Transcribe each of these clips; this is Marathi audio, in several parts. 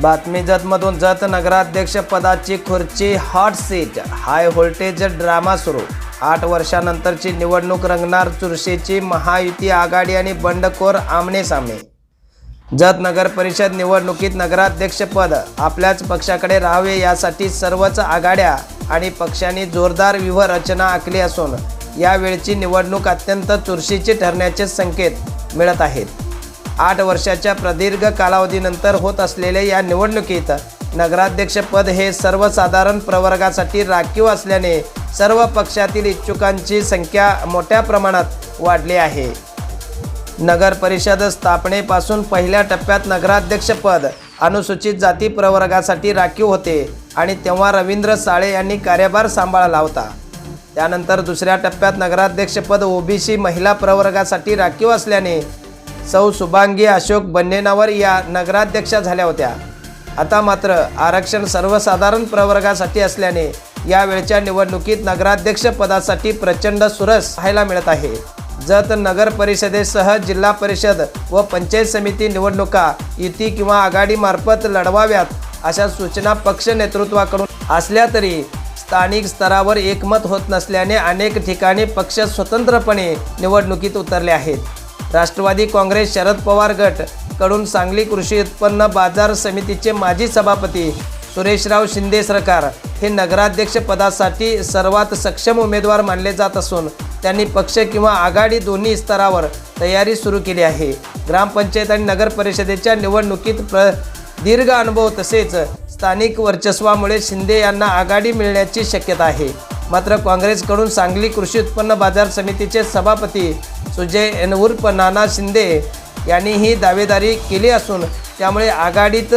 बातमी जतमधून जत नगराध्यक्ष पदाची खुर्ची hot seat high voltage drama सुरू. आठ वर्षानंतरची निवडणूक रंगणार चुरशीची महायुती आघाडी आणि बंडखोर आमने सामने जत नगर परिषद निवडणुकीत नगराध्यक्षपद आपल्याच पक्षाकडे राहावे यासाठी सर्वच आघाड्या आणि पक्षांनी जोरदार व्यूहरचना आखली असून यावेळची निवडणूक अत्यंत चुरशीची ठरण्याचे संकेत मिळत आहेत. आठ वर्षाच्या प्रदीर्घ कालावधीनंतर होत असलेल्या या निवडणुकीत नगराध्यक्षपद हे सर्वसाधारण प्रवर्गासाठी राखीव असल्याने सर्व पक्षातील इच्छुकांची संख्या मोठ्या प्रमाणात वाढली आहे. नगर परिषद स्थापनेपासून पहिल्या टप्प्यात नगराध्यक्षपद अनुसूचित जाती प्रवर्गासाठी राखीव होते आणि तेव्हा रवींद्र साळे यांनी कार्यभार सांभाळला होता. त्यानंतर दुसऱ्या टप्प्यात नगराध्यक्षपद ओबीसी महिला प्रवर्गासाठी राखीव असल्याने सौ शुभांगी अशोक बन्नेनावर या नगराध्यक्षा झाल्या होत्या. आता मात्र आरक्षण सर्वसाधारण प्रवर्गासाठी असल्याने यावेळच्या निवडणुकीत नगराध्यक्ष पदासाठी प्रचंड सुरस पाहायला मिळत आहे. जत नगर परिषदेसह जिल्हा परिषद व पंचायत समिती निवडणुका युती किंवा आघाडीमार्फत लढवाव्यात अशा सूचना पक्ष नेतृत्वाकडून असल्या तरी स्थानिक स्तरावर एकमत होत नसल्याने अनेक ठिकाणी पक्ष स्वतंत्रपणे निवडणुकीत उतरले आहेत. राष्ट्रवादी काँग्रेस शरद पवार गटकडून सांगली कृषी उत्पन्न बाजार समितीचे माजी सभापती सुरेशराव शिंदे सरकार हे नगराध्यक्ष पदासाठी सर्वात सक्षम उमेदवार मानले जात असून त्यांनी पक्ष किंवा आघाडी दोन्ही स्तरावर तयारी सुरू केली आहे. ग्रामपंचायत आणि नगर परिषदेच्या निवडणुकीत प्र दीर्घ अनुभव तसेच स्थानिक वर्चस्वामुळे शिंदे यांना आघाडी मिळण्याची शक्यता आहे. मात्र काँग्रेसकडून सांगली कृषी उत्पन्न बाजार समितीचे सभापती सुजय एन नाना शिंदे यांनी ही दावेदारी केली असून त्यामुळे आघाडीत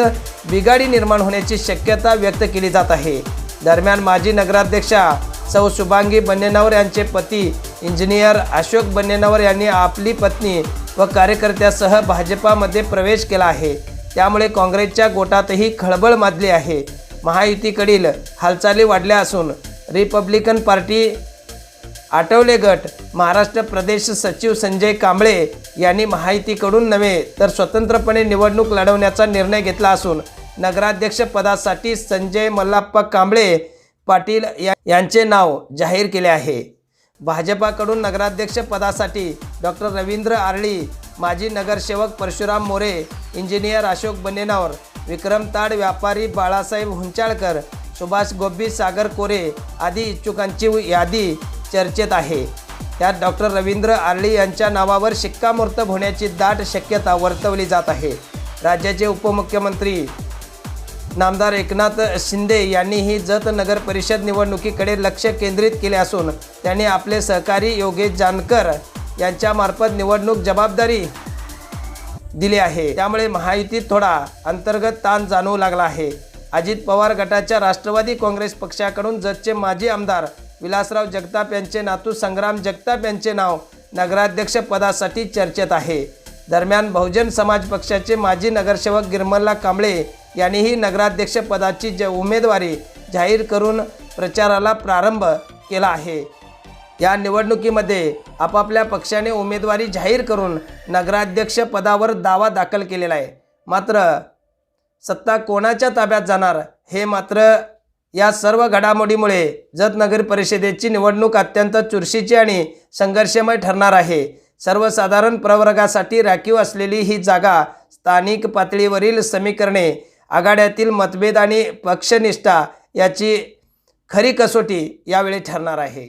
बिघाडी निर्माण होण्याची शक्यता व्यक्त केली जात आहे. दरम्यान माजी नगराध्यक्षा सौ शुभांगी बन्नेनावर यांचे पती इंजिनियर अशोक बन्नेनावर यांनी आपली पत्नी व कार्यकर्त्यासह भाजपामध्ये प्रवेश केला आहे. त्यामुळे काँग्रेसच्या गोटातही खळबळ माजली आहे. महायुतीकडील हालचाली वाढल्या असून रिपब्लिकन पार्टी आठवले गट महाराष्ट्र प्रदेश सचिव संजय कांबळे यांनी माहितीकडून नव्हे तर स्वतंत्रपणे निवडणूक लढवण्याचा निर्णय घेतला असून नगराध्यक्ष पदासाठी संजय मल्लाप्पा कांबळे पाटील या यांचे नाव जाहीर केले आहे. भाजपाकडून नगराध्यक्ष पदासाठी डॉक्टर रवींद्र आरळी माजी नगरसेवक परशुराम मोरे इंजिनियर अशोक बनेनावर विक्रम ताड व्यापारी बाळासाहेब हुंचाळकर सुभाष गोब्बी सागर कोरे आदी इच्छुकांची यादी चर्चेत आहे. त्यात डॉक्टर रवींद्र आर्ली यांच्या नावावर शिक्कामोर्तब होण्याची दाट शक्यता वर्तवली जात आहे. राज्याचे उपमुख्यमंत्री नामदार एकनाथ शिंदे यांनीही जत नगर परिषद निवडणुकीकडे लक्ष केंद्रित केले असून त्यांनी आपले सहकारी योगेश जानकर यांच्यामार्फत निवडणूक जबाबदारी दिली आहे. त्यामुळे महायुतीत थोडा अंतर्गत ताण जाणवू लागला आहे. अजित पवार गटाच्या राष्ट्रवादी काँग्रेस पक्षाकडून जतचे माजी आमदार विलासराव जगताप यांचे नातू संग्राम जगताप यांचे नाव नगराध्यक्ष पदासाठी चर्चेत आहे. दरम्यान बहुजन समाज पक्षाचे माजी नगरसेवक गिरमल्ला कांबळे यांनीही नगराध्यक्ष पदाची ज उमेदवारी जाहीर करून प्रचाराला प्रारंभ केला आहे. या निवडणुकीमध्ये आपापल्या पक्षाने उमेदवारी जाहीर करून नगराध्यक्ष पदावर दावा दाखल केलेला आहे. मात्र सत्ता कोणाच्या ताब्यात जाणार? हे मात्र या सर्व घडामोडीमुळे जत नगर परिषदेची निवडणूक अत्यंत चुरशीची आणि संघर्षमय ठरणार आहे. सर्वसाधारण प्रवर्गासाठी राखीव असलेली ही जागा स्थानिक पातळीवरील समीकरणे आघाड्यातील मतभेद आणि पक्षनिष्ठा याची खरी कसोटी यावेळी ठरणार आहे.